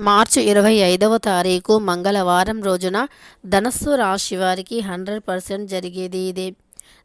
మార్చి ఇరవై ఐదవ తారీఖు మంగళవారం రోజున ధనస్సు రాశి వారికి హండ్రెడ్ పర్సెంట్ జరిగేది ఇదే.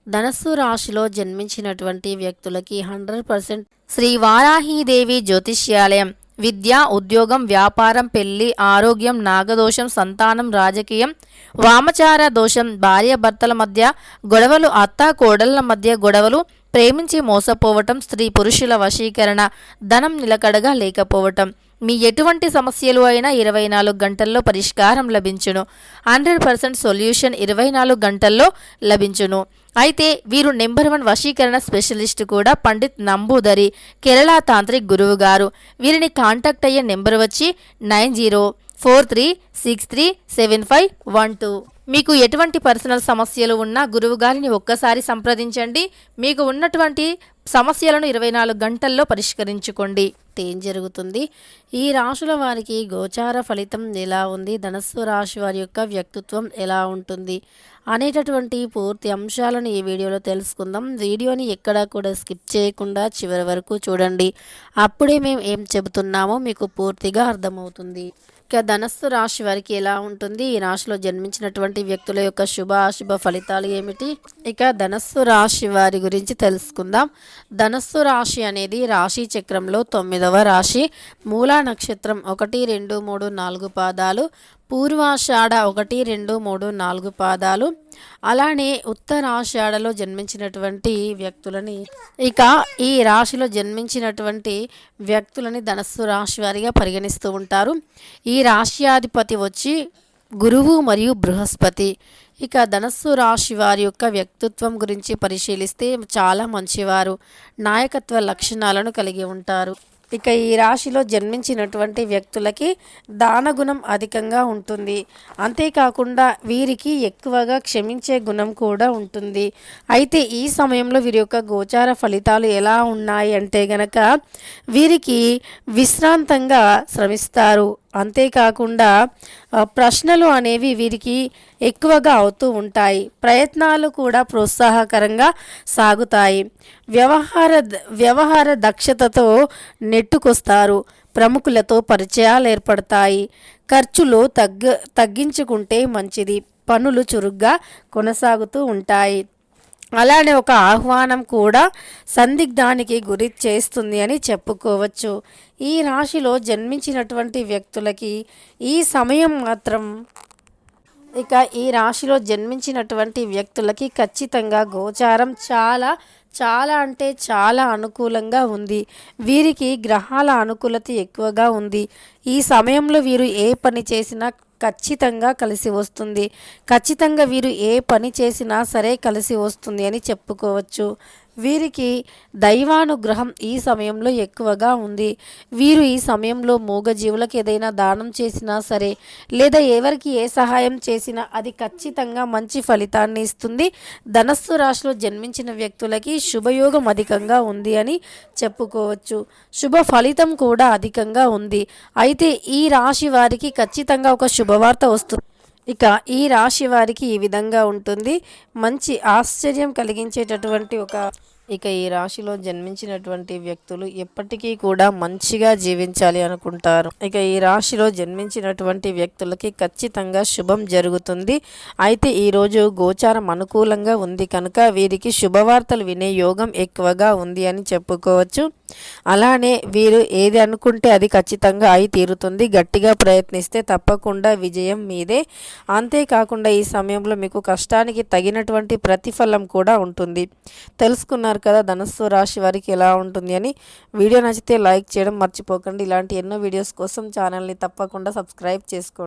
ధనస్సు రాశిలో జన్మించినటువంటి వ్యక్తులకి హండ్రెడ్ పర్సెంట్ శ్రీ వారాహీదేవి జ్యోతిష్యాలయం విద్య ఉద్యోగం వ్యాపారం పెళ్ళి ఆరోగ్యం నాగదోషం సంతానం రాజకీయం వామచార దోషం భార్యాభర్తల మధ్య గొడవలు అత్త కోడళ్ళ మధ్య గొడవలు ప్రేమించి మోసపోవటం స్త్రీ పురుషుల వశీకరణ ధనం నిలకడగా లేకపోవటం మీ ఎటువంటి సమస్యలు అయినా ఇరవై నాలుగు గంటల్లో పరిష్కారం లభించును. హండ్రెడ్ పర్సెంట్ సొల్యూషన్ ఇరవై నాలుగు గంటల్లో లభించును. అయితే వీరు నెంబర్ వన్ వశీకరణ స్పెషలిస్ట్ కూడా పండిత్ నంబూదరి కేరళ తాంత్రిక్ గురువు గారు. వీరిని కాంటాక్ట్ అయ్యే నెంబర్ వచ్చి nine zero four three six three seven five one two. మీకు ఎటువంటి పర్సనల్ సమస్యలు ఉన్నా గురువు గారిని ఒక్కసారి సంప్రదించండి. మీకు ఉన్నటువంటి సమస్యలను ఇరవై నాలుగు గంటల్లో పరిష్కరించుకోండి. ఏం జరుగుతుంది? ఈ రాశుల వారికి గోచార ఫలితం ఎలా ఉంది? ధనస్సు రాశి వారి యొక్క వ్యక్తిత్వం ఎలా ఉంటుంది? అనేటటువంటి పూర్తి అంశాలను ఈ వీడియోలో తెలుసుకుందాం. వీడియోని ఎక్కడా కూడా స్కిప్ చేయకుండా చివరి వరకు చూడండి. అప్పుడే మేము ఏం చెబుతున్నామో మీకు పూర్తిగా అర్థమవుతుంది. ఇక ధనస్సు రాశి వారికి ఎలా ఉంటుంది? ఈ రాశిలో జన్మించినటువంటి వ్యక్తుల యొక్క శుభ అశుభ ఫలితాలు ఏమిటి? ఇక ధనస్సు రాశి వారి గురించి తెలుసుకుందాం. ధనస్సు రాశి అనేది రాశి చక్రంలో తొమ్మిదవ రాశి. మూలా నక్షత్రం ఒకటి రెండు మూడు నాలుగు పాదాలు. పూర్వాషాఢ ఒకటి రెండు మూడు నాలుగు పాదాలు. అలానే ఉత్తరాషాఢలో జన్మించినటువంటి వ్యక్తులని ఇక ఈ రాశిలో జన్మించినటువంటి వ్యక్తులని ధనస్సు రాశి వారిగా పరిగణిస్తూ ఉంటారు. ఈ రాశ్యాధిపతి వచ్చి గురువు మరియు బృహస్పతి. ఇక ధనస్సు రాశి వారి యొక్క వ్యక్తిత్వం గురించి పరిశీలిస్తే చాలా మంచివారు. నాయకత్వ లక్షణాలను కలిగి ఉంటారు. ఇక ఈ రాశిలో జన్మించినటువంటి వ్యక్తులకి దానగుణం అధికంగా ఉంటుంది. అంతేకాకుండా వీరికి ఎక్కువగా క్షమించే గుణం కూడా ఉంటుంది. అయితే ఈ సమయంలో వీరి యొక్క గోచార ఫలితాలు ఎలా ఉన్నాయి అంటే గనక వీరికి విశ్రాంతంగా శ్రమిస్తారు. అంతేకాకుండా ప్రశ్నలు అనేవి వీరికి ఎక్కువగా అవుతూ ఉంటాయి. ప్రయత్నాలు కూడా ప్రోత్సాహకరంగా సాగుతాయి. వ్యవహార వ్యవహార దక్షతతో నెట్టుకొస్తారు. ప్రముఖులతో పరిచయాలు ఏర్పడతాయి. ఖర్చులు తగ్గ తగ్గించుకుంటే మంచిది. పనులు చురుగ్గా కొనసాగుతూ ఉంటాయి. అలానే ఒక ఆహ్వానం కూడా సందిగ్ధానికి గురి చేస్తుంది అని చెప్పుకోవచ్చు. ఈ రాశిలో జన్మించినటువంటి వ్యక్తులకి ఈ సమయం మాత్రం ఇక ఈ రాశిలో జన్మించినటువంటి వ్యక్తులకి ఖచ్చితంగా గోచారం చాలా చాలా అంటే చాలా అనుకూలంగా ఉంది. వీరికి గ్రహాల అనుకూలత ఎక్కువగా ఉంది. ఈ సమయంలో వీరు ఏ పని చేసినా ఖచ్చితంగా కలిసి వస్తుంది. ఖచ్చితంగా వీరు ఏ పని చేసినా సరే కలిసి వస్తుంది అని చెప్పుకోవచ్చు. వీరికి దైవానుగ్రహం ఈ సమయంలో ఎక్కువగా ఉంది. వీరు ఈ సమయంలో మూగజీవులకు ఏదైనా దానం చేసినా సరే లేదా ఎవరికి ఏ సహాయం చేసినా అది ఖచ్చితంగా మంచి ఫలితాన్ని ఇస్తుంది. ధనస్సు రాశిలో జన్మించిన వ్యక్తులకి శుభయోగం అధికంగా ఉంది అని చెప్పుకోవచ్చు. శుభ ఫలితం కూడా అధికంగా ఉంది. అయితే ఈ రాశి వారికి ఖచ్చితంగా ఒక శుభవార్త వస్తుంది ఇక ఈ రాశి వారికి ఈ విధంగా ఉంటుంది. మంచి ఆశ్చర్యం కలిగించేటటువంటి ఒక ఇక ఈ రాశిలో జన్మించినటువంటి వ్యక్తులు ఎప్పటికీ కూడా మంచిగా జీవించాలి అనుకుంటారు. ఇక ఈ రాశిలో జన్మించినటువంటి వ్యక్తులకి ఖచ్చితంగా శుభం జరుగుతుంది. అయితే ఈరోజు గోచారం అనుకూలంగా ఉంది కనుక వీరికి శుభవార్తలు వినే యోగం ఎక్కువగా ఉంది అని చెప్పుకోవచ్చు. అలానే వీరు ఏది అనుకుంటే అది ఖచ్చితంగా అయి తీరుతుంది. గట్టిగా ప్రయత్నిస్తే తప్పకుండా విజయం మీదే. అంతేకాకుండా ఈ సమయంలో మీకు కష్టానికి తగినటువంటి ప్రతిఫలం కూడా ఉంటుంది. తెలుసుకున్నారు కదా ధనస్సు రాశి వారికి ఎలా ఉంటుంది అని. వీడియో నచ్చితే లైక్ చేయడం మర్చిపోకండి. ఇలాంటి ఎన్నో వీడియోస్ కోసం ఛానల్ని తప్పకుండా సబ్స్క్రైబ్ చేసుకోండి.